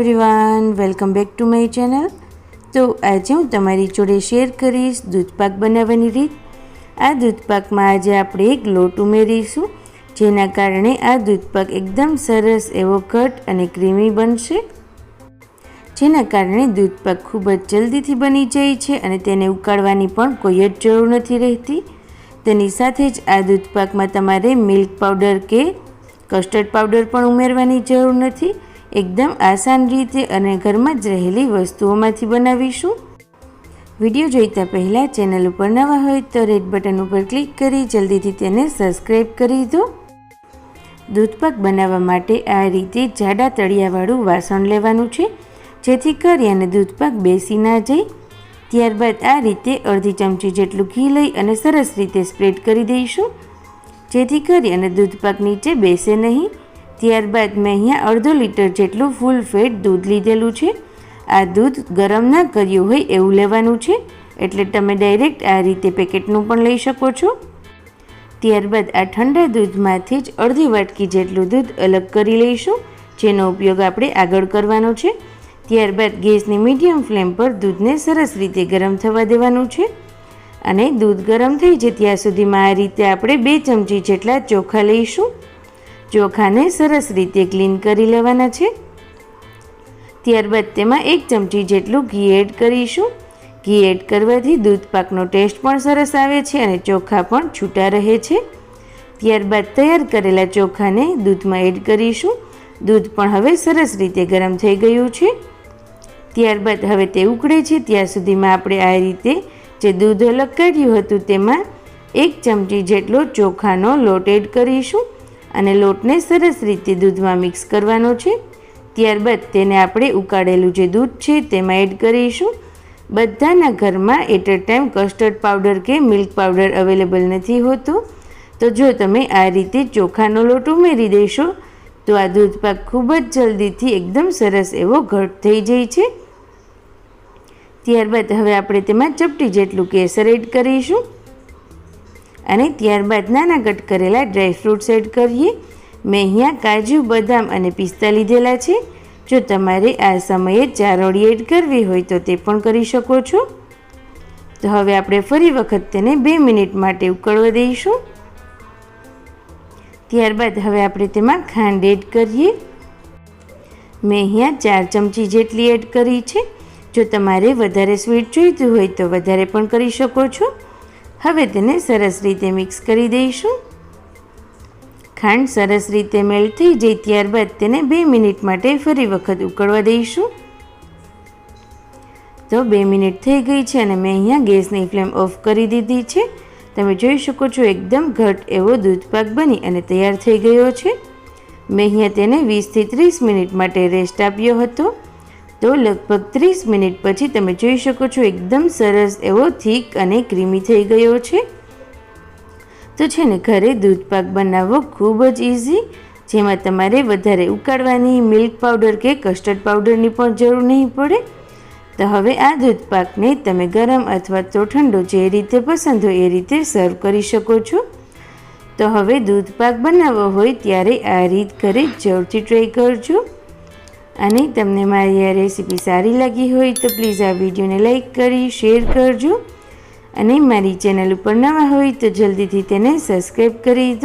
Everyone welcome back to my channel તો આજે હું તમારી જોડે શેર કરીશ દૂધપાક બનાવવાની રીત. આ દૂધપાકમાં આજે આપણે એક લોટ ઉમેરીશું, જેના કારણે આ દૂધપાક એકદમ સરસ એવો ઘટ અને ક્રીમી બનશે. જેના કારણે દૂધપાક ખૂબ જ જલ્દીથી બની જાય છે અને તેને ઉકાળવાની પણ કોઈ જ જરૂર નથી રહેતી. તેની સાથે જ આ દૂધપાકમાં તમારે મિલ્ક પાવડર કે કસ્ટર્ડ પાવડર પણ ઉમેરવાની જરૂર નથી. એકદમ આસાન રીતે અને ઘરમાં જ રહેલી વસ્તુઓમાંથી બનાવીશું. વીડિયો જોઈતા પહેલાં ચેનલ ઉપર નવા હોય તો રેડ બટન ઉપર ક્લિક કરી જલ્દીથી તેને સબસ્ક્રાઈબ કરી દો. દૂધપાક બનાવવા માટે આ રીતે જાડા તળિયાવાળું વાસણ લેવાનું છે, જેથી કરી અને દૂધપાક બેસી ના જાય. ત્યારબાદ આ રીતે અડધી ચમચી જેટલું ઘી લઈ અને સરસ રીતે સ્પ્રેડ કરી દઈશું, જેથી કરી અને દૂધપાક નીચે બેસે નહીં. ત્યારબાદ મેં અહીંયા અડધો લીટર જેટલું ફૂલ ફેટ દૂધ લીધેલું છે. આ દૂધ ગરમ ના કર્યું હોય એવું લેવાનું છે. એટલે તમે ડાયરેક્ટ આ રીતે પેકેટનું પણ લઈ શકો છો. ત્યારબાદ આ ઠંડા દૂધમાંથી જ અડધી વાટકી જેટલું દૂધ અલગ કરી લઈશું, જેનો ઉપયોગ આપણે આગળ કરવાનો છે. ત્યારબાદ ગેસની મીડિયમ ફ્લેમ પર દૂધને સરસ રીતે ગરમ થવા દેવાનું છે. અને દૂધ ગરમ થઈ જાય ત્યાં સુધીમાં આ રીતે આપણે બે ચમચી જેટલા ચોખા લઈશું. ચોખાને સરસ રીતે ક્લીન કરી લેવાના છે. ત્યારબાદ તેમાં એક ચમચી જેટલું ઘી એડ કરીશું. ઘી એડ કરવાથી દૂધ પાકનો ટેસ્ટ પણ સરસ આવે છે અને ચોખા પણ છૂટા રહે છે. ત્યારબાદ તૈયાર કરેલા ચોખાને દૂધમાં એડ કરીશું. દૂધ પણ હવે સરસ રીતે ગરમ થઈ ગયું છે. ત્યારબાદ હવે તે ઉકળે છે. ત્યાં સુધીમાં આપણે આ રીતે જે દૂધ અલગ કાઢ્યું હતું તેમાં એક ચમચી જેટલો ચોખાનો લોટ એડ કરીશું. અને લોટને સરસ રીતે દૂધમાં મિક્સ કરવાનો છે. ત્યારબાદ તેને આપણે ઉકાળેલું જે દૂધ છે તેમાં એડ કરીશું. બધાના ઘરમાં at a time custard powder કે મિલ્ક પાવડર અવેલેબલ નથી હોતો. તો જો તમે આ રીતે ચોખાનો લોટ ઉમેરી દેશો, તો આ દૂધપાક ખૂબ જ જલ્દીથી એકદમ સરસ એવો ઘટ થઈ જાય છે. ત્યારબાદ હવે આપણે તેમાં ચપટી જેટલું કેસર એડ કરીશું. અને ત્યારબાદ નાના કટ કરેલા ડ્રાય ફ્રૂટ્સ એડ કરીએ. મેં અહીંયા કાજુ, બદામ અને પિસ્તા લીધેલા છે. જો તમારે આ સમયે ચારોળી એડ કરવી હોય તો તે પણ કરી શકો છો. તો હવે આપણે ફરી વખત તેને બે મિનિટ માટે ઉકળવા દઈશું. ત્યારબાદ હવે આપણે તેમાં ખાંડ એડ કરીએ. મેં અહીંયા ચાર ચમચી જેટલી એડ કરી છે. જો તમારે વધારે સ્વીટ જોઈતું હોય તો વધારે પણ કરી શકો છો. હવે તેને સરસ રીતે મિક્સ કરી દઈશું. ખાંડ સરસ રીતે મેલ્ટ થઈ જાય ત્યારબાદ તેને બે મિનિટ માટે ફરી વખત ઉકળવા દઈશું. તો બે મિનિટ થઈ ગઈ છે અને મેં અહીંયા ગેસની ફ્લેમ ઓફ કરી દીધી છે. તમે જોઈ શકો છો એકદમ ઘટ એવો દૂધપાક બની અને તૈયાર થઈ ગયો છે. મેં અહીંયા તેને વીસથી ત્રીસ મિનિટ માટે રેસ્ટ આપ્યો હતો. તો લગભગ ત્રીસ મિનિટ પછી તમે જોઈ શકો છો એકદમ સરસ એવો થીક અને ક્રીમી થઈ ગયો છે. તો છે ને ઘરે દૂધપાક બનાવવો ખૂબ જ ઇઝી જેમાં તમારે વધારે ઉકાળવાની મિલ્ક પાવડર કે કસ્ટર્ડ પાવડરની પણ જરૂર નહીં પડે. તો હવે આ દૂધપાકને તમે ગરમ અથવા તો ઠંડો જે રીતે પસંદ હોય એ રીતે સર્વ કરી શકો છો. તો હવે દૂધપાક બનાવવો હોય ત્યારે આ રીત ઘરે જરૂરથી ટ્રાય કરજો. અને તમને મારી આ રેસીપી સારી લાગી હોય તો પ્લીઝ આ વિડીયોને લાઇક કરી, શેર કરજો. અને મારી ચેનલ ઉપર નવા હોય તો જલ્દીથી તેને સબસ્ક્રાઈબ કરી દો.